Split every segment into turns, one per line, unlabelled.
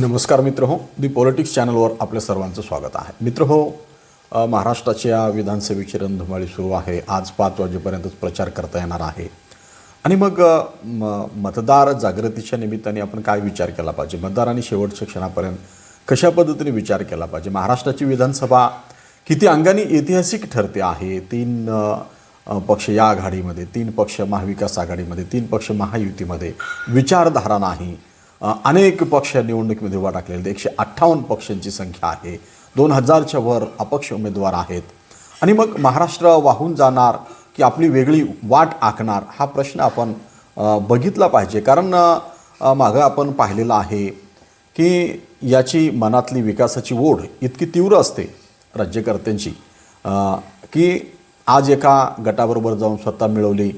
नमस्कार मित्र हो दी पॉलिटिक्स चॅनलवर आपल्या सर्वांचं स्वागत आहे. मित्र हो महाराष्ट्राच्या विधानसभेची रणधुमाळी सुरू आहे. आज पाच वाजेपर्यंतच प्रचार करता येणार आहे. आणि मग म मतदार जागृतीच्या निमित्ताने आपण काय विचार केला पाहिजे? मतदारांनी शेवटच्या क्षणापर्यंत कशा पद्धतीने विचार केला पाहिजे? महाराष्ट्राची विधानसभा किती अंगाने ऐतिहासिक ठरते आहे? तीन पक्ष या आघाडीमध्ये तीन पक्ष महाविकास आघाडीमध्ये तीन पक्ष महायुतीमध्ये विचारधारा नाही. अनेक पक्ष निवडणुकीमध्ये उभा टाकलेले एकशे अठ्ठावन्न पक्षांची संख्या आहे. दोन हजारच्या वर अपक्ष उमेदवार आहेत. आणि मग महाराष्ट्र वाहून जाणार की आपली वेगळी वाट आखणार हा प्रश्न आपण बघितला पाहिजे. कारण मागं आपण पाहिलेलं आहे की याची मनातली विकासाची ओढ इतकी तीव्र असते राज्यकर्त्यांची की आज एका गटाबरोबर जाऊन स्वतः मिळवली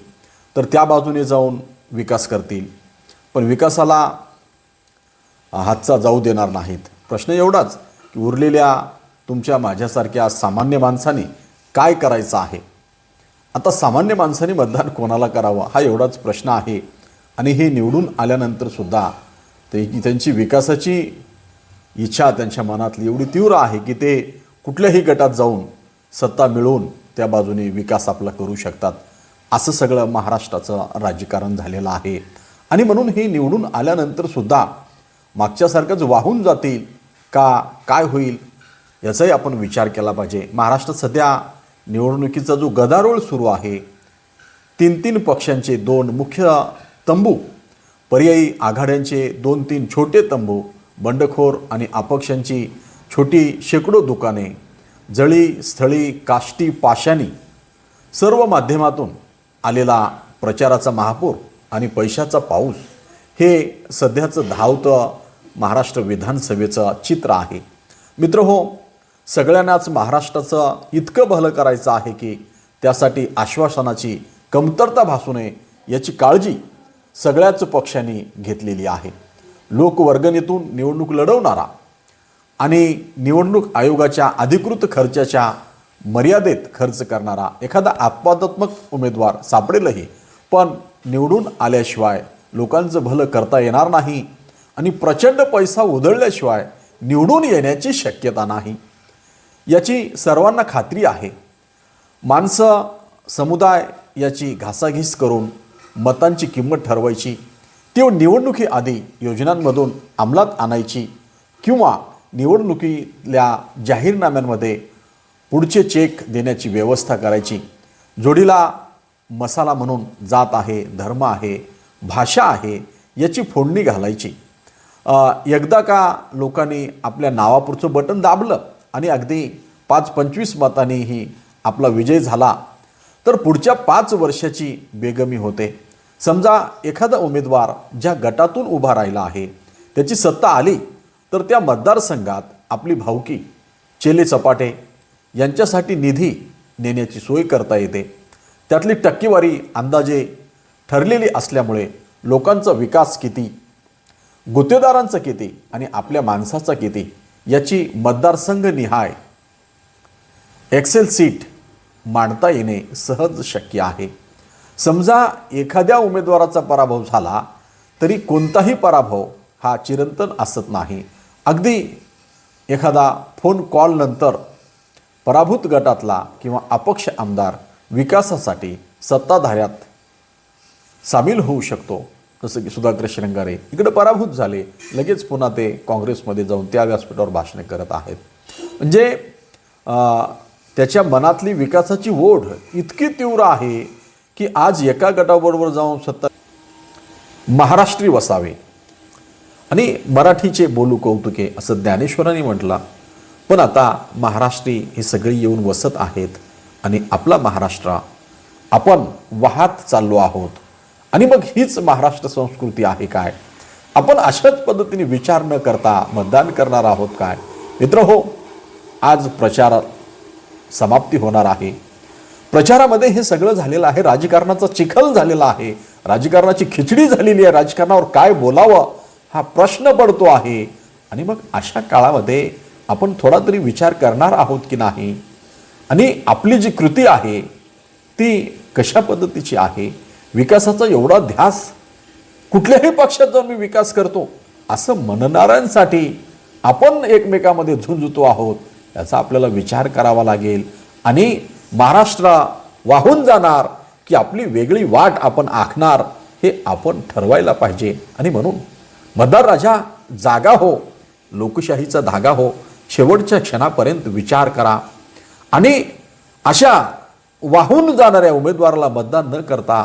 तर त्या बाजूने जाऊन विकास करतील. पण विकासाला हातचा जाऊ देणार नाहीत. प्रश्न एवढाच की उरलेल्या तुमच्या माझ्यासारख्या सामान्य माणसाने काय करायचं आहे? आता सामान्य माणसाने मतदान कोणाला करावं? हा एवढाच प्रश्न आहे. आणि हे निवडून आल्यानंतरसुद्धा ते त्यांची विकासाची इच्छा त्यांच्या मनातली एवढी तीव्र आहे की ते कुठल्याही गटात जाऊन सत्ता मिळवून त्या बाजूने विकास आपला करू शकतात. असं सगळं महाराष्ट्राचं राजकारण झालेलं आहे. आणि म्हणून हे निवडून आल्यानंतरसुद्धा मागच्यासारखंच वाहून जातील का? काय होईल? याचाही आपण विचार केला पाहिजे. महाराष्ट्रात सध्या निवडणुकीचा जो गदारोळ सुरू आहे तीन तीन पक्षांचे दोन मुख्य तंबू पर्यायी आघाड्यांचे दोन तीन छोटे तंबू बंडखोर आणि अपक्षांची छोटी शेकडो दुकाने जळी स्थळी काष्टी पाशानी सर्व माध्यमातून आलेला प्रचाराचा महापूर आणि पैशाचा पाऊस हे सध्याचं धावतं महाराष्ट्र विधानसभेचं चित्र आहे. मित्र हो सगळ्यांनाच महाराष्ट्राचं इतकं भलं करायचं आहे की त्यासाठी आश्वासनाची कमतरता भासू नये याची काळजी सगळ्याच पक्षांनी घेतलेली आहे. लोकवर्गणीतून निवडणूक लढवणारा आणि निवडणूक आयोगाच्या अधिकृत खर्चाच्या मर्यादेत खर्च करणारा एखादा अपवादात्मक उमेदवार सापडेलही. पण निवडून आल्याशिवाय लोकांचं भलं करता येणार नाही आणि प्रचंड पैसा उधळल्याशिवाय निवडून येण्याची शक्यता नाही. याची सर्वांना खात्री आहे. माणसं समुदाय याची घासाघीस करून मतांची किंमत ठरवायची ती निवडणुकीआधी योजनांमधून अंमलात आणायची किंवा निवडणुकीतल्या जाहीरनाम्यांमध्ये पुढचे चेक देण्याची व्यवस्था करायची. जोडीला मसाला म्हणून जात आहे धर्म आहे भाषा आहे याची फोडणी घालायची. एकदा का लोकांनी आपल्या नावापुरचं बटन दाबलं आणि अगदी पाच पंचवीस मतांनीही आपला विजय झाला तर पुढच्या पाच वर्षाची बेगमी होते. समजा एखादा उमेदवार ज्या गटातून उभा राहिला आहे त्याची सत्ता आली तर त्या मतदारसंघात आपली भावकी चेले चपाटे यांच्यासाठी निधी नेण्याची सोय करता येते. त्यातली टक्केवारी अंदाजे ठरलेली असल्यामुळे लोकांचा विकास किती गुत्तेदारांचं किती आणि आपल्या माणसाचा किती याची मतदारसंघ निहाय. एक्सेल सीट मांडता येणे सहज शक्य आहे. समजा एखाद्या उमेदवाराचा पराभव झाला तरी कोणताही पराभव हा चिरंतन असत नाही. अगदी एखादा फोन कॉल नंतर पराभूत गटातला किंवा अपक्ष आमदार विकासासाठी सत्ताधाऱ्यात सामील होऊ शकतो. जसं की सुधाकर श्रंगारे इकडे पराभूत झाले लगेच पुन्हा ते काँग्रेसमध्ये जाऊन त्या व्यासपीठावर भाषणे करत आहेत. म्हणजे अं, त्याच्या मनातली विकासाची ओढ इतकी तीव्र आहे की आज एका गटाबरोबर जाऊन सत्ता महाराष्ट्री वसावे. आणि मराठीचे बोलू कौतुके असं ज्ञानेश्वरांनी म्हटलं पण आता महाराष्ट्री हे सगळी येऊन वसत आहेत आणि आपला महाराष्ट्र आपण वाहत चाललो आहोत. आणि मग हीच महाराष्ट्र संस्कृती आहे काय? आपण अशाच पद्धतीने विचार न करता मतदान करणार आहोत काय? मित्र हो आज प्रचार समाप्ती होणार आहे. प्रचारामध्ये हे सगळं झालेलं आहे राजकारणाचा चिखल झालेला आहे. राजकारणाची खिचडी झालेली आहे राजकारणावर काय बोलावं हा प्रश्न पडतो आहे. आणि मग अशा काळामध्ये आपण थोडा तरी विचार करणार आहोत की नाही? आणि आपली जी कृती आहे ती कशा पद्धतीची आहे? विकासाचा एवढा ध्यास कुठल्याही पक्षात जाऊन मी विकास करतो असं म्हणणाऱ्यांसाठी आपण एकमेकामध्ये झुंजतो आहोत याचा आपल्याला विचार करावा लागेल. आणि महाराष्ट्र वाहून जाणार की आपली वेगळी वाट आपण आखणार हे आपण ठरवायला पाहिजे. आणि म्हणून मतदार राजा जागा हो लोकशाहीचा धागा हो शेवटच्या क्षणापर्यंत विचार करा. आणि अशा वाहून जाणाऱ्या उमेदवाराला मतदान न करता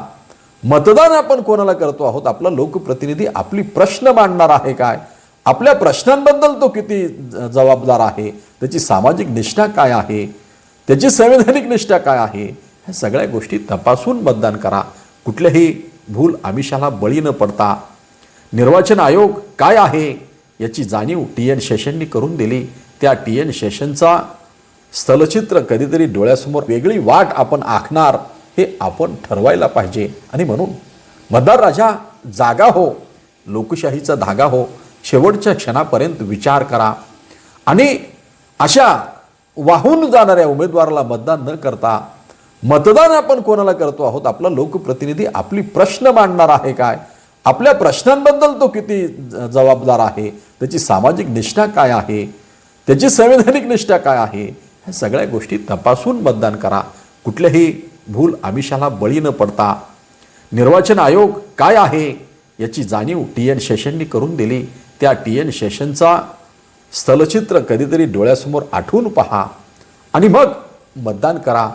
मतदान आपण कोणाला करतो आहोत? आपला लोकप्रतिनिधी आपली प्रश्न मांडणार आहे काय? आपल्या प्रश्नांबद्दल तो किती ज- जबाबदार आहे? त्याची सामाजिक निष्ठा काय आहे? त्याची संवैधानिक निष्ठा काय आहे? ह्या सगळ्या गोष्टी तपासून मतदान करा. कुठल्याही भूल आमिषाला बळी न पडता. निर्वाचन आयोग काय आहे? याची जाणीव टी एन शेषननी करून दिली. त्या टी एन शेषनचा स्थलचित्र कधीतरी डोळ्यासमोर वेगळी वाट आपण आखणार. हे आपण ठरवायला पाहिजे. आणि म्हणून मतदार राजा जागा हो लोकशाहीचा धागा हो शेवटच्या क्षणापर्यंत विचार करा. आणि अशा वाहून जाणाऱ्या उमेदवाराला मतदान न करता मतदान आपण कोणाला करतो आहोत? आपला लोकप्रतिनिधी आपली प्रश्न मांडणार आहे काय? आपल्या प्रश्नांबद्दल तो किती ज- जबाबदार आहे? त्याची सामाजिक निष्ठा काय आहे? त्याची संवैधानिक निष्ठा काय आहे? ह्या सगळ्या गोष्टी तपासून मतदान करा. कुठल्याही भूल आमिषाला बळी न पडता. निर्वाचन आयोग काय आहे याची जाणीव टी एन शेषननी करून दिली. त्या टी एन शेषनचा स्थलचित्र कधीतरी डोळ्यासमोर आठवून पहा. आणि मग मतदान करा.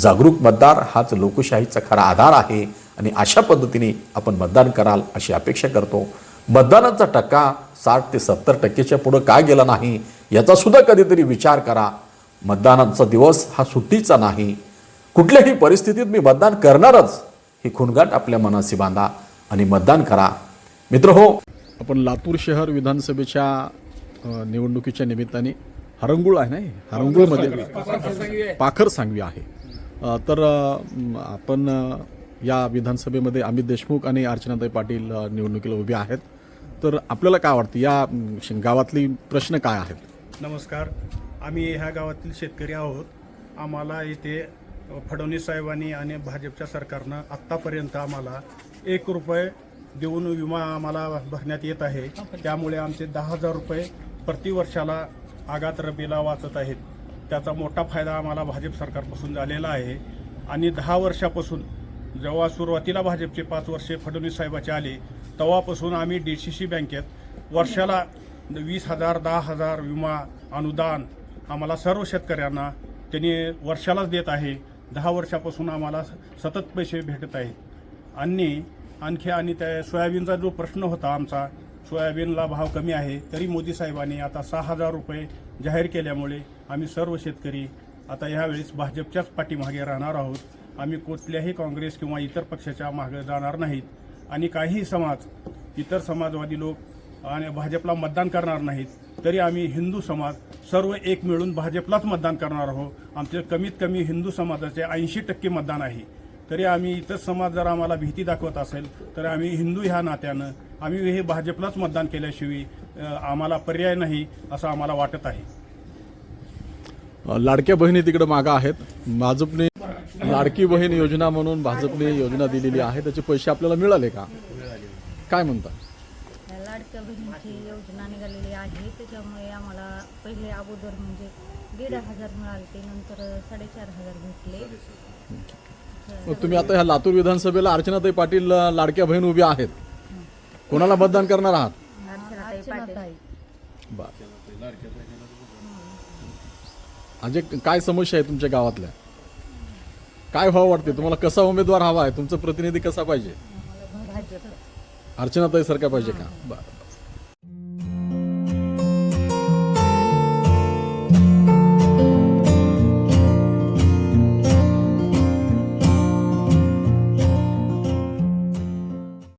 जागरूक मतदार हाच लोकशाहीचा खरा आधार आहे. आणि अशा पद्धतीने आपण मतदान कराल अशी अपेक्षा करतो. मतदानाचा टक्का साठ ते सत्तर टक्केच्या पुढं का गेला नाही याचा सुद्धा कधीतरी विचार करा. मतदानाचा दिवस हा सुट्टीचा नाही. कुठल्याही परिस्थितीत मी मतदान करणारच. ही खुणगाट आपल्या मनाशी बांधा आणि मतदान करा. मित्र हो. आपण लातूर शहर विधानसभेच्या निवडणुकीच्या निमित्ताने हरंगुळ आहे नाही हरंगुळमध्ये पाखर सांगवी आहे. तर आपण या विधानसभेमध्ये अमित देशमुख आणि अर्चनाताई पाटील निवडणुकीला उभे आहेत. तर आपल्याला काय वाटतं? या गावातली प्रश्न काय आहेत?
नमस्कार. आम्ही ह्या गावातील शेतकरी आहोत. आम्हाला इथे फडणवीस साहेबांनी आणि भाजपच्या सरकारनं आत्तापर्यंत आम्हाला एक रुपये देऊन विमा आम्हाला भरण्यात येत आहे. त्यामुळे आमचे दहा हजार रुपये प्रतिवर्षाला आगात रबीला वाचत आहेत. त्याचा मोठा फायदा आम्हाला भाजप सरकारपासून झालेला आहे. आणि दहा वर्षापासून जेव्हा सुरुवातीला भाजपचे पाच वर्षे फडणवीस साहेबाचे आले तेव्हापासून आम्ही डी सी सी बँकेत वर्षाला वीस हजार दहा हजार विमा अनुदान आम्हाला सर्व शेतकऱ्यांना त्यांनी वर्षालाच देत आहे. दहा वर्षापासून आम्हाला सतत पैसे भेटत आहेत. आणि आणखी आणि त्या सोयाबीनचा जो प्रश्न होता आमचा सोयाबीनला भाव कमी आहे तरी मोदी साहेबांनी आता सहा हजार रुपये जाहीर केल्यामुळे आम्ही सर्व शेतकरी आता यावेळेस भाजपच्याच पाठीमागे राहणार आहोत. आम्ही कुठल्याही काँग्रेस किंवा इतर पक्षाच्या मागे जाणार नाहीत. आणि काही समाज इतर समाजवादी लोक आणि भाजपला मतदान करणार नाहीत तरी आम्ही हिंदू समाज सर्व एक मिळून भाजपलाच मतदान करणार आहोत. आमचे कमीत कमी हिंदू समाजाचे ऐंशी टक्के मतदान आहे. तरी आम्ही इतर समाज जर आम्हाला भीती दाखवत असेल तर आम्ही हिंदू ह्या नात्यानं आम्ही हे भाजपलाच मतदान केल्याशिवाय आम्हाला पर्याय नाही असं आम्हाला वाटत आहे.
लाडक्या बहिणी तिकडे मागं आहेत. भाजपने लाडकी बहीण योजना म्हणून भाजपने योजना दिलेली आहे. त्याचे पैसे आपल्याला मिळाले का? काय म्हणता?
लाडक्या बहिणीची योजना निघालेली आहे. त्याच्यामुळे आम्हाला पहिले अगोदर म्हणजे दीड हजार मिळाले ते नंतर साडेचार हजार भेटले.
तुम्ही आता ह्या लातूर विधानसभेला अर्चनाताई पाटील लाडक्या बहीण उभ्या आहेत. कोणाला मतदान करणार आहात? म्हणजे काय समस्या आहे तुमच्या गावातल्या? काय व्हावं वाटते तुम्हाला कसा उमेदवार हवा आहे? तुमचा प्रतिनिधी कसा पाहिजे? अर्चनाताई सारखा पाहिजे का? बरं.